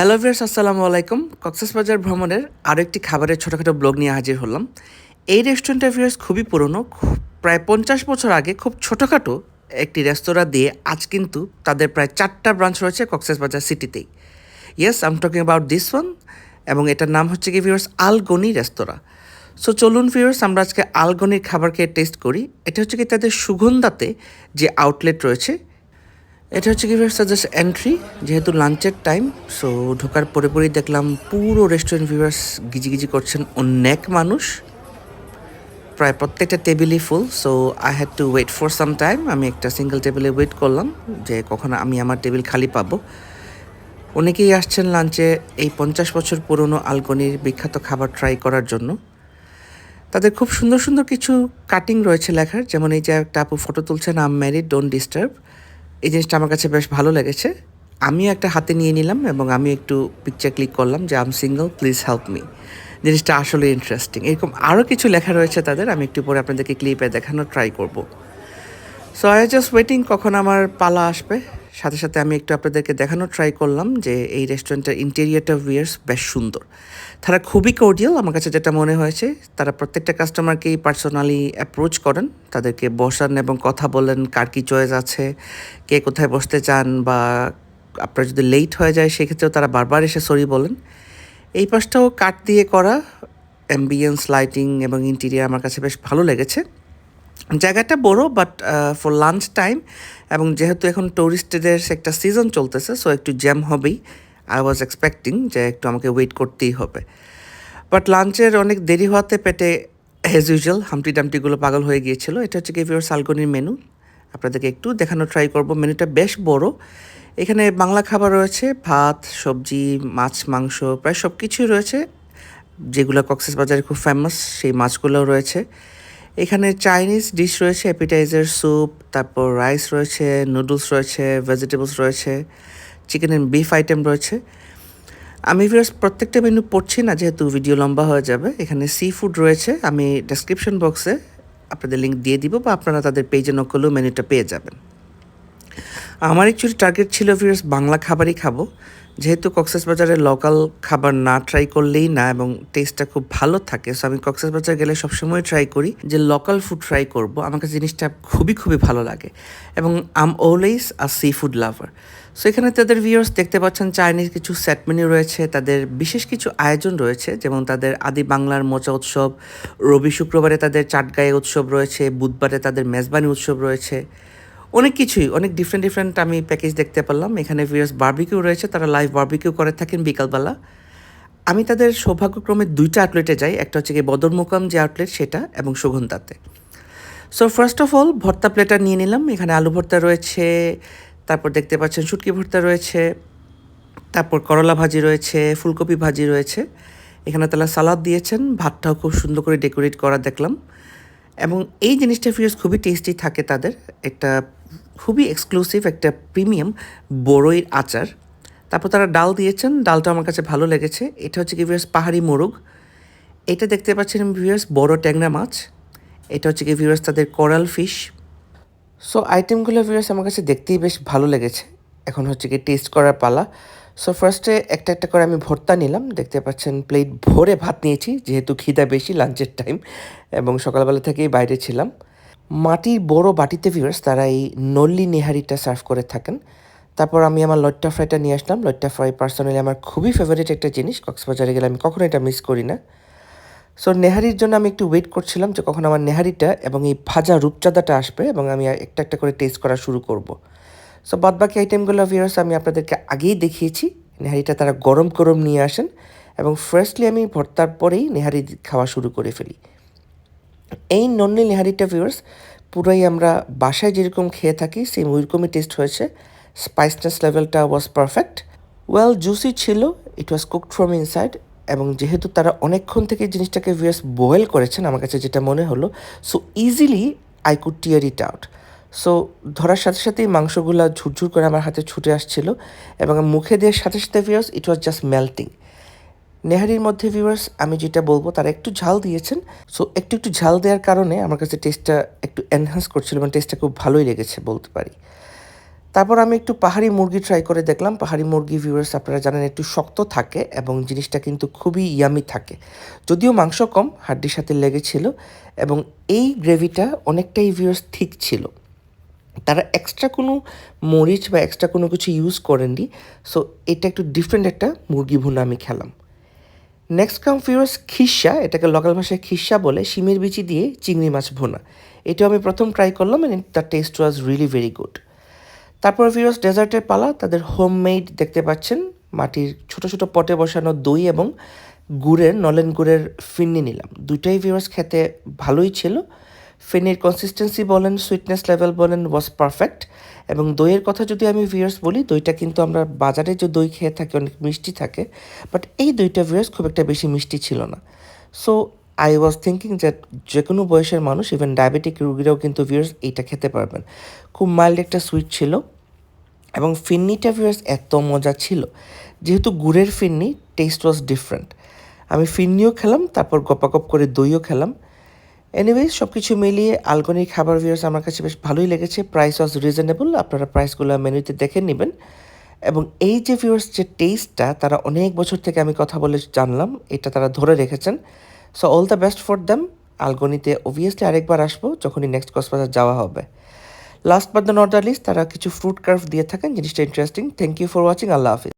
Hello viewers আসসালামু আলাইকুম। কক্সবাজার ভ্রমণের আরও একটি খাবারের ছোটোখাটো ব্লগ নিয়ে হাজির হলাম। এই রেস্টুরেন্টটা ভিয়ার্স খুবই পুরনো প্রায় পঞ্চাশ বছর আগে খুব ছোটোখাটো একটি রেস্তোরাঁ দিয়ে আজ কিন্তু তাদের প্রায় চারটা ব্রাঞ্চ রয়েছে Cox's Bazar সিটিতেই yes I'm talking about this one এবং এটার নাম হচ্ছে কি ভিউয়ার্স আলগনি রেস্তোরাঁ সো চলুন ভিউয়ার্স আমরা আজকে আলগনির খাবার খেয়ে টেস্ট করি। এটা হচ্ছে কি তাদের সুগন্ধাতে যে আউটলেট রয়েছে এটা হচ্ছে কি ভিউয়ার্স এন্ট্রি যেহেতু লাঞ্চের টাইম সো ঢোকার পরে পরেই দেখলাম পুরো রেস্টুরেন্ট ভিউয়ার্স গিজিগিজি করছেন অনেক মানুষ। প্রায় প্রত্যেকটা টেবিলই full so I had to wait for some time আমি একটা সিঙ্গেল টেবিলে ওয়েট করলাম, যে কখন আমি আমার টেবিল খালি পাবো। অনেকেই আসছেন লাঞ্চে এই পঞ্চাশ বছর পুরনো আলগনির বিখ্যাত খাবার ট্রাই করার জন্য। তাদের খুব সুন্দর সুন্দর কিছু কাটিং রয়েছে লেখার, যেমন এই যে একটা আপু ফটো তুলছেন আম ম্যারিড ডোন্ট ডিস্টার্ব এই জিনিসটা আমার কাছে বেশ ভালো লেগেছে। আমি একটা হাতে নিয়ে নিলাম এবং আমি একটু পিকচার ক্লিক করলাম যে I'm single please help me জিনিসটা আসলে ইন্টারেস্টিং এরকম আরও কিছু লেখা রয়েছে তাদের, আমি একটু পরে আপনাদেরকে ক্লিপে দেখানোর ট্রাই করব। সো আই জাস্ট ওয়েটিং কখন আমার পালা আসবে। সাথে সাথে আমি একটু আপনাদেরকে দেখানোর ট্রাই করলাম যে এই রেস্টুরেন্টের ইন্টেরিয়ারটা ভিয়ার্স বেশ সুন্দর। তারা খুবই কোর্ডিয়াল আমার কাছে যেটা মনে হয়েছে, তারা প্রত্যেকটা কাস্টমারকেই পার্সোনালি অ্যাপ্রোচ করেন, তাদেরকে বসান এবং কথা বলেন, কার কী চয়েস আছে, কে কোথায় বসতে চান বা আপনার যদি লেট হয়ে যায়, সেক্ষেত্রেও তারা বারবার এসে সরি বলেন। এই পাশটাও কাঠ দিয়ে করা অ্যাম্বিয়েন্স লাইটিং এবং ইন্টেরিয়ার আমার কাছে বেশ ভালো লেগেছে। জায়গাটা বড় বাট ফর লাঞ্চ টাইম এবং যেহেতু এখন টুরিস্টদের একটা সিজন চলতেছে সো একটু জ্যাম হবেই। আই ওয়াজ এক্সপেক্টিং যে একটু আমাকে ওয়েট করতেই হবে। বাট লাঞ্চের অনেক দেরি হওয়াতে পেটে অ্যাজ ইউজুয়াল হামটি ডামটিগুলো পাগল হয়ে গিয়েছিল। এটা হচ্ছে গিভিওর সালগনির মেনু আপনাদেরকে একটু দেখানো ট্রাই করব। মেনুটা বেশ বড়। এখানে বাংলা খাবার রয়েছে, ভাত, সবজি, মাছ, মাংস, প্রায় সব কিছুই রয়েছে। যেগুলো কক্সেস বাজারে খুব ফেমাস সেই মাছগুলোও রয়েছে। এখানে চাইনিজ ডিশ রয়েছে অ্যাপিটাইজার স্যুপ তারপর রাইস রয়েছে নুডলস রয়েছে ভেজিটেবলস রয়েছে চিকেন অ্যান্ড বিফ আইটেম রয়েছে। আমি ভিউয়ার্স, প্রত্যেকটা মেনু পড়ছি না, যেহেতু ভিডিও লম্বা হয়ে যাবে। এখানে সি ফুড রয়েছে, আমি ডেসক্রিপশন বক্সে আপনাদের লিঙ্ক দিয়ে দিব বা আপনারা তাদের পেজে নকলেও মেনুটা পেয়ে যাবেন। আমার অ্যাকচুয়ালি টার্গেট ছিল ভিউয়ার্স বাংলা খাবারই খাব। যেহেতু কক্সেস বাজারে লোকাল খাবার না ট্রাই করলেই না এবং টেস্টটা খুব ভালো থাকে সো আমি কক্সেস বাজার গেলে সবসময় ট্রাই করি যে লোকাল ফুড ট্রাই করব। আমার কাছে জিনিসটা খুবই খুবই ভালো লাগে এবং I'm always a seafood lover so এখানে তাদের ভিউয়ার্স দেখতে পাচ্ছেন চাইনিজ কিছু সেট মেনু রয়েছে, তাদের বিশেষ কিছু আয়োজন রয়েছে, যেমন তাদের আদি বাংলার মোচা উৎসব, রবি শুক্রবারে তাদের চাটগায়ে উৎসব রয়েছে, বুধবারে তাদের মেজবানি উৎসব রয়েছে। অনেক কিছুই, অনেক ডিফারেন্ট ডিফারেন্ট আমি প্যাকেজ দেখতে পারলাম। এখানে ভিউয়ার্স বার্বিকিউ রয়েছে, তারা লাইভ বার্বিকিউ করে থাকেন বিকালবেলা। আমি তাদের সৌভাগ্যক্রমে দুইটা আউটলেটে যাই, একটা হচ্ছে কি বদর মোকাম যে আউটলেট সেটা এবং সুগন্ধাতে। সো ফার্স্ট অফ অল ভর্তা প্লেটার নিয়ে নিলাম। এখানে আলু ভর্তা রয়েছে, তারপর দেখতে পাচ্ছেন শুটকি ভর্তা রয়েছে, তারপর করলা ভাজি রয়েছে, ফুলকপি ভাজি রয়েছে। এখানে তারা সালাদ দিয়েছেন, ভাতটাও খুব সুন্দর করে ডেকোরেট করা দেখলাম। এবং এই জিনিসটা ফিউজ খুবই টেস্টি থাকে তাদের, একটা খুবই এক্সক্লুসিভ একটা প্রিমিয়াম বড়ইয়ের আচার। তারপর তারা ডাল দিয়েছেন, ডালটা আমার কাছে ভালো লেগেছে। এটা হচ্ছে কি ভিউয়ার্স পাহাড়ি মোরগ। এটা দেখতে পাচ্ছেন ভিউয়ার্স বড় ট্যাংরা মাছ। এটা হচ্ছে কি ভিউয়ার্স তাদের কোরাল ফিশ সো আইটেমগুলো ভিউয়ার্স আমার কাছে দেখতেই বেশ ভালো লেগেছে। এখন হচ্ছে কি টেস্ট করার পালা। সো ফার্স্টে একটা একটা করে আমি ভর্তা নিলাম। দেখতে পাচ্ছেন প্লেট ভরে ভাত নিয়েছি, যেহেতু খিদা বেশি লাঞ্চের টাইম এবং সকালবেলা থেকেই বাইরে ছিলাম। মাটির বড় বাটিতে ভিউয়ার্স তারা এই নল্লি নেহারিটা সার্ভ করে থাকেন। তারপর আমি আমার লট্টা ফ্রাইটা নিয়ে আসলাম। লট্টা ফ্রাই পার্সোনালি আমার খুবই ফেভারিট একটা জিনিস। কক্সবাজারে গেলে আমি কখনো এটা মিস করি না। সো নেহারির জন্য আমি একটু ওয়েট করছিলাম যে কখন আমার নেহারিটা এবং এই ভাজা রূপচাঁদাটা আসবে এবং আমি একটা একটা করে টেস্ট করা শুরু করব। সো বাদবাকি আইটেমগুলো ভিউয়ার্স আমি আপনাদেরকে আগেই দেখিয়েছি। নেহারিটা তারা গরম গরম নিয়ে আসেন এবং ফ্রেশলি আমি ভর্তার পরেই নেহারি খাওয়া শুরু করে ফেলি। এই নন্নি নেহারিটা ভিউয়ার্স পুরোই আমরা বাসায় যেরকম খেয়ে থাকি সেম ওইরকমই টেস্ট হয়েছে। স্পাইসনেস লেভেলটা ওয়াজ পারফেক্ট ওয়েল জুসি ছিল it was cooked from inside এবং যেহেতু তারা অনেকক্ষণ থেকে জিনিসটাকে ভিউয়ার্স বয়েল করেছেন, আমার কাছে যেটা মনে হলো so easily I could tear it out so ধরার সাথে সাথেই মাংসগুলো ঝুরঝুর করে আমার হাতে ছুটে আসছিল এবং মুখে দেওয়ার সাথে সাথে viewers it was just melting নেহারির মধ্যে ভিউয়ার্স আমি যেটা বলব, তারা একটু ঝাল দিয়েছেন। সো একটু একটু ঝাল দেওয়ার কারণে আমার কাছে টেস্টটা একটু এনহান্স করছিল এবং টেস্টটা খুব ভালোই লেগেছে বলতে পারি। তারপর আমি একটু পাহাড়ি মুরগি ট্রাই করে দেখলাম। পাহাড়ি মুরগি ভিউয়ার্স আপনারা জানেন, একটু শক্ত থাকে এবং জিনিসটা কিন্তু খুবই ইয়ামি থাকে। যদিও মাংস কম, হাড্ডির সাথে লেগেছিল এবং এই গ্রেভিটা অনেকটাই ভিউয়ার্স ঠিক ছিল। তারা এক্সট্রা কোনো মরিচ বা এক্সট্রা কোনো কিছু ইউজ করেননি। সো এটা একটু ডিফারেন্ট একটা মুরগি ভুনা আমি খেলাম। নেক্সট কাম ফিউরস খিসা এটাকে লোকাল ভাষায় খিসা বলে, শিমের বিচি দিয়ে চিংড়ি মাছ ভোনা। এটাও আমি প্রথম ট্রাই করলাম and the taste was really very good তারপর ফিরোজ ডেজার্টের পালা, তাদের হোমমেড দেখতে পাচ্ছেন, মাটির ছোট ছোট পটে বসানো দই এবং গুড়ের, নলেন গুড়ের ফিন্নি নিলাম। দুইটাই ভিউয়ার্স খেতে ভালোই ছিল। ফিনির কনসিস্টেন্সি বলেন সুইটনেস লেভেল বলেন ওয়াজ পারফেক্ট এবং দইয়ের কথা যদি আমি ভিউয়ার্স বলি, দইটা কিন্তু আমরা বাজারে যে দই খেয়ে থাকি, অনেক মিষ্টি থাকে বাট এই দইটা ভিউয়ার্স খুব একটা বেশি মিষ্টি ছিল না। সো আই ওয়াজ থিঙ্কিং যে যে কোনো বয়সের মানুষ ইভেন ডায়াবেটিক রুগীরাও কিন্তু ভিউয়ার্স এইটা খেতে পারবেন। খুব মাইল্ড একটা সুইট ছিল, এবং ফিন্নিটা ভিউয়ার্স এত মজা ছিল। যেহেতু গুড়ের ফিন্নি টেস্ট ওয়াজ ডিফারেন্ট আমি ফিন্নিও খেলাম, তারপর গপাগপ করে দইও খেলাম। এনিওয়েজ সব কিছু মিলিয়ে আলগনির খাবার ভিউয়ার্স আমার কাছে বেশ ভালোই লেগেছে। প্রাইস ওয়াজ রিজনেবল আপনারা প্রাইসগুলো মেনুতে দেখে নেবেন। এবং এই যে ভিউয়ার্স যে টেস্টটা তারা অনেক বছর থেকে আমি কথা বলে জানলাম, এটা তারা ধরে রেখেছেন। So all the best for them আলগনিতে obviously আরেকবার আসব, যখনই নেক্সট কক্সবাজার যাওয়া হবে। লাস্ট বাদ দ্য নট লিস্ট তারা কিছু ফ্রুট কার্ভ দিয়ে থাকেন, জিনিসটা interesting thank you for watching Allah Hafiz.